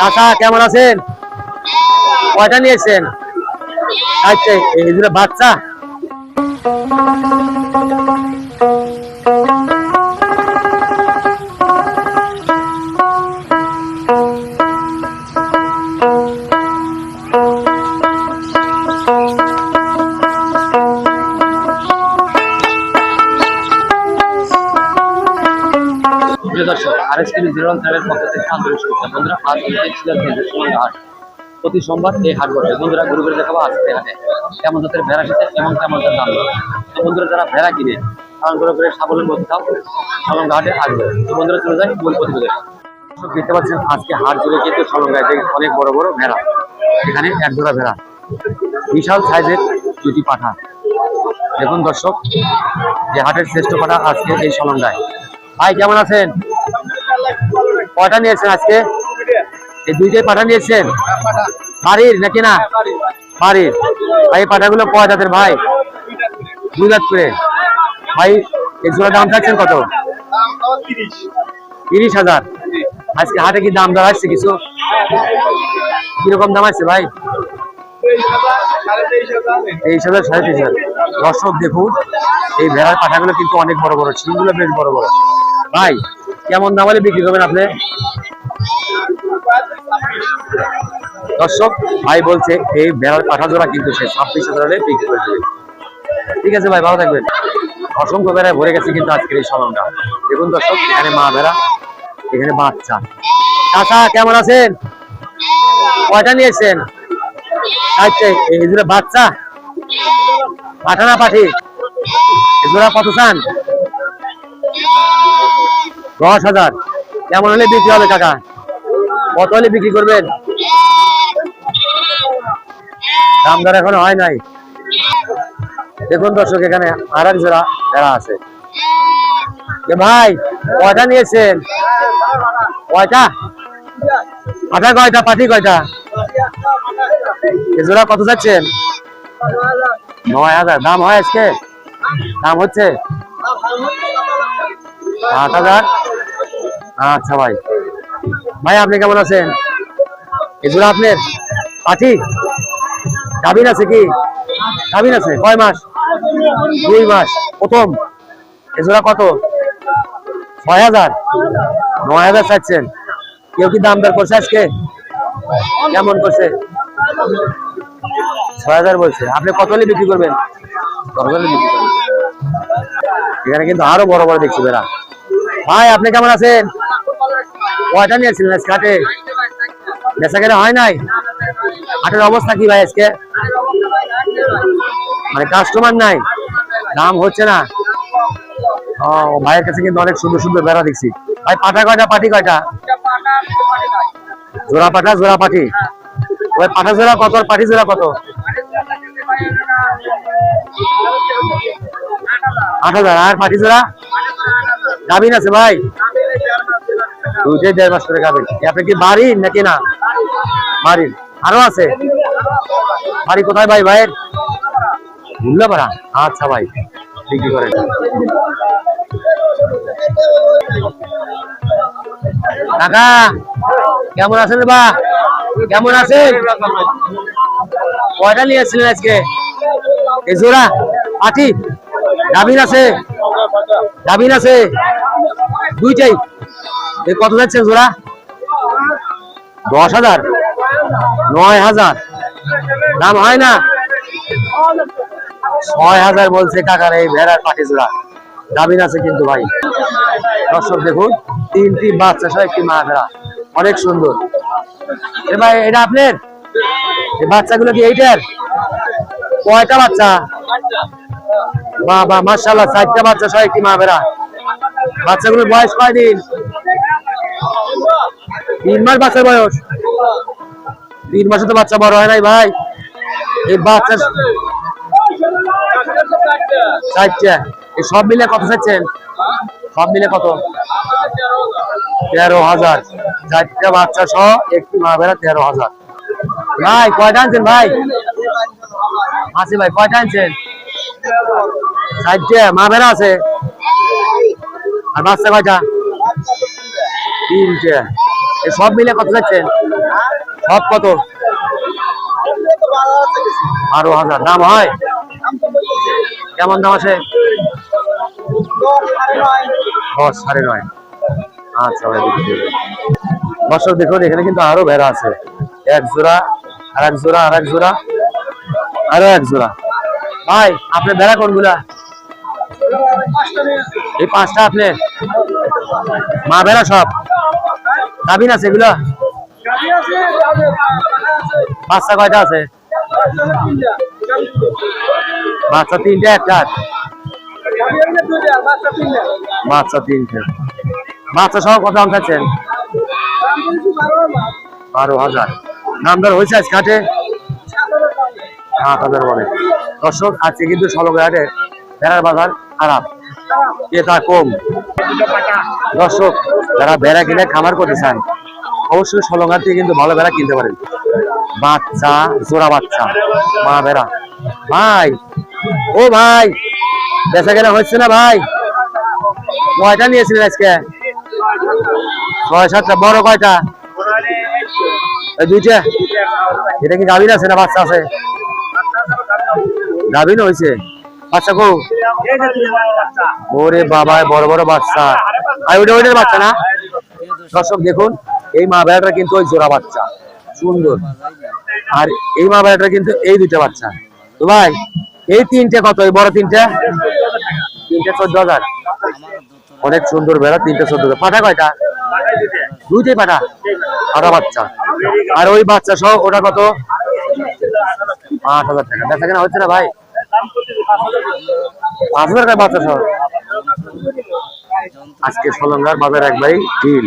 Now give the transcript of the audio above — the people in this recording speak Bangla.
চাচা কেমন আছেন? কয়টা নিয়েছেন? আচ্ছা এই দুটো বাচ্চা। প্রিয় দর্শক আর এস টিভি জিরো চ্যানেলের পক্ষ থেকে আন্তরিক শুভেচ্ছা। বন্ধুরা, আজ সময় হাট, প্রতি সোমবার এই হাট বসে বন্ধুরা ঘুরে ঘুরে দেখাবো আজকে হাটে কেমন জাতের ভেড়া এসেছে এবং কেমন জাতের দাম। তো বন্ধুরা, যারা ভেড়া কিনে পালন করে করে সাবলের মধ্যে থাও সলঙ্গা হাটে আসবে। তো বন্ধুরা, চলে যায় মূল প্রতিবেদন। দেখতে পাচ্ছেন, আজকে হাট জুড়ে কিন্তু সলঙ্গায় অনেক বড় বড় ভেড়া। এখানে এক জোড়া ভেড়া। বিশাল সাইজের দুটি পাঠা। দেখুন দর্শক, যে হাটের শ্রেষ্ঠ পাঠা আজকে এই সলঙ্গায় ভাই, কেমন আছেন? কয়টা নিয়েছেন আজকে? এই দুইটাই পাঠা নিয়েছেন বাড়ির নাকি না? বাড়ির। ভাই পাঠাগুলো কয় জাতের ভাই। করে ভাই, এই জোড়া দাম থাকছেন কত? তিরিশ হাজার। আজকে হাটে কি দাম দর আসছে কিছু? কীরকম দাম আছে ভাই? তেইশ হাজার, সাড়ে তেইশ হাজার। দর্শক দেখুন, এই ভেড়ার পাঠাগুলো কিন্তু অনেক বড় বড় সিংগুলো বেশ বড় বড়। ভাই, কেমন দাম হলে বিক্রি করবেন আপনি? দর্শক, ভাই বলছে, এই ভেড়ার পাঠা জোড়া কিন্তু সে ছাব্বিশ হাজার বিক্রি করে দেবে। ঠিক আছে ভাই, ভালো থাকবেন। অসংখ্য ভেড়ায় ভরে গেছে কিন্তু আজকের এই সমনটা দেখুন দর্শক, এখানে মা বেড়া, এখানে বাচ্চা। চাচা কেমন আছেন? কয়টা নিয়েছেন আচ্ছা এই দুটো বাচ্চা। পাঠানা পাঠি। এগুলা কত চান? দশ হাজার। কেমন হলে বিক্রি হবে কাকা? কত হলে বিক্রি করবেন? দাম দর এখনও হয় নাই। দেখুন দর্শক, এখানে আর এক জোড়া ভেড়া আছে। ভাই, কয়টা নিয়েছেন? কয়টা? পাঠা কয়টা পাঠি কয়টা? জোড়া কত যাচ্ছেন? নয় হাজার। দাম হয় আজকে? দাম হচ্ছে? আট হাজার। আচ্ছা ভাই। ভাই, আপনি কেমন আছেন? এগুলো আপনার পাঠি গাভিন আছে কি? গাভিন আছে, কয় মাস? দুই মাস। প্রথম। এজোড়া কত? ছয় হাজার। নয় হাজার চাচ্ছেন কেউ কি দাম দর করছে আজকে? কেমন করছে? ছয় হাজার বলছে। আপনি কত বিক্রি করবেন? দশ হলে বিক্রি করবেন। এখানে কিন্তু আরও বড় বড় দেখছি বেড়া। ভাই, আপনি কেমন আছেন? কয়টা নিয়েছিলেন আজকে হাটে? বেচা কেনা হয় নাই? হাটের অবস্থা কি ভাই আজকে? মানে কাস্টমার নাই? দাম হচ্ছে না? ও, ভাইয়ের কাছে কিন্তু অনেক সুন্দর সুন্দর বেড়া দেখছি। ভাই পাঠা কয়টা, পাটি কয়টা? জোড়া জোড়া পাটি? ওই পাঠা জোড়া কত পাটি জোড়া কত? আট হাজার। আর পাটি জোড়া? গাভিন আছে ভাই? দেড় মাস করে গাভিন। আপনি কি নাকি না? আরও আছে? বাড়ি কোথায় ভাই ভাইয়ের? আচ্ছা ভাই কাকা, কেমন আছেন বা? কেমন আছেন? কয়টা নিয়েছিলেন আজকে? এই আটি গাভিন আছে? গাভিন আছে? দুইটাই। কত যাচ্ছে জোড়া? দশ হাজার। নয় হাজার। দাম হয় না? ছয় হাজার বলছে কাকার এই ভেড়ার পাটি জোড়া। গাভিন আছে কিন্তু ভাই। দর্শক দেখুন, তিনটি বাচ্চা সহ একটি মা ভেড়া। অনেক সুন্দর। এ ভাই, এটা আপনার? বাচ্চাগুলো কি এইটার? কয়টা বাচ্চা? বা বা মার্শাল্লাহ চারটা বাচ্চা সহ একটি মা ভেড়া। বাচ্চাগুলোর বয়স কয়দিন? তিন মাস বাচ্চার বয়স? তিন মাসে তো বাচ্চা বড় হয় নাই ভাই। এই বাচ্চা চারটা। এই সব মিলে কত চাচ্ছেন? সব মিলে কত? তেরো হাজার। চারটা বাচ্চা সহ একটি মা ভেড়া তেরো হাজার। ভাই, কয়টা আনছেন ভাই? আছে ভাই, কয়টা আনছেন? চারটে। মা ভেড়া আছে? আর বাচ্চা কয়টা? তিনটে। সব মিলে কত যাচ্ছেন সব কত? বারো হাজার। দাম হয়? কেমন দাম আছে? দশ সাড়ে নয়। আচ্ছা ভাই দেখুন, এখানে কিন্তু আরও ভেড়া আছে। এক জোড়া, আর এক জোড়া, আর এক জোড়া, আরও এক জোড়া। ভাই, আপনার ভেড়া কোনগুলা? এই পাঁচটা আপনি? মা বেড়া সব। গাভিন আছে এগুলা? বাচ্চা কয়টা আছে? বাচ্চা তিনটে, একটা বাচ্চা তিনটে। বাচ্চা সহ কত দাম চাচ্ছেন? বারো হাজার। দাম দর হয়েছে আজ কাটে সাত হাজার বলে। দর্শক, আজকে কিন্তু সলগহাটে ভেড়ার বাজার। খারাপ। ক্রেতা কম। দর্শক, যারা ভেড়া কিনে খামার করতে চান, অবশ্যই সলঙ্গার থেকে কিন্তু ভালো বেড়া কিনতে পারেন। বাচ্চা, জোড়া বাচ্চা, মা ভেড়া ভাই, ও ভাই, বেচা কেনা হচ্ছে না ভাই? কয়টা নিয়েছিলেন আজকে? ছয় সাতটা, বড় কয়টা? দুইটা। এটা কি গাভীর আছে না বাচ্চা আছে? গাভীর হয়েছে? বাচ্চা কো ওরে বাবা বড় বড় বাচ্চা। আর ওইটা ওইটার বাচ্চা না? দর্শক দেখুন, এই মা বেড়াটা কিন্তু ওই জোড়া বাচ্চা। সুন্দর। আর এই মা বেড়াটা কিন্তু এই দুইটা বাচ্চা। তো ভাই, এই তিনটে কত? এই বড় তিনটে? তিনটে চোদ্দ হাজার। অনেক সুন্দর বেড়া, তিনটে চোদ্দ হাজার। পাঠা কয়টা? দুইটাই পাঠা। পাঠা বাচ্চা। আর ওই বাচ্চা সহ ওটা কত? পাঁচ হাজার টাকা। দেখা কেনা হচ্ছে না ভাই? পাঁচ হাজার টাকা বাচ্চা সহ? আজকে সলঙ্গার বাজার একবারই ডিল।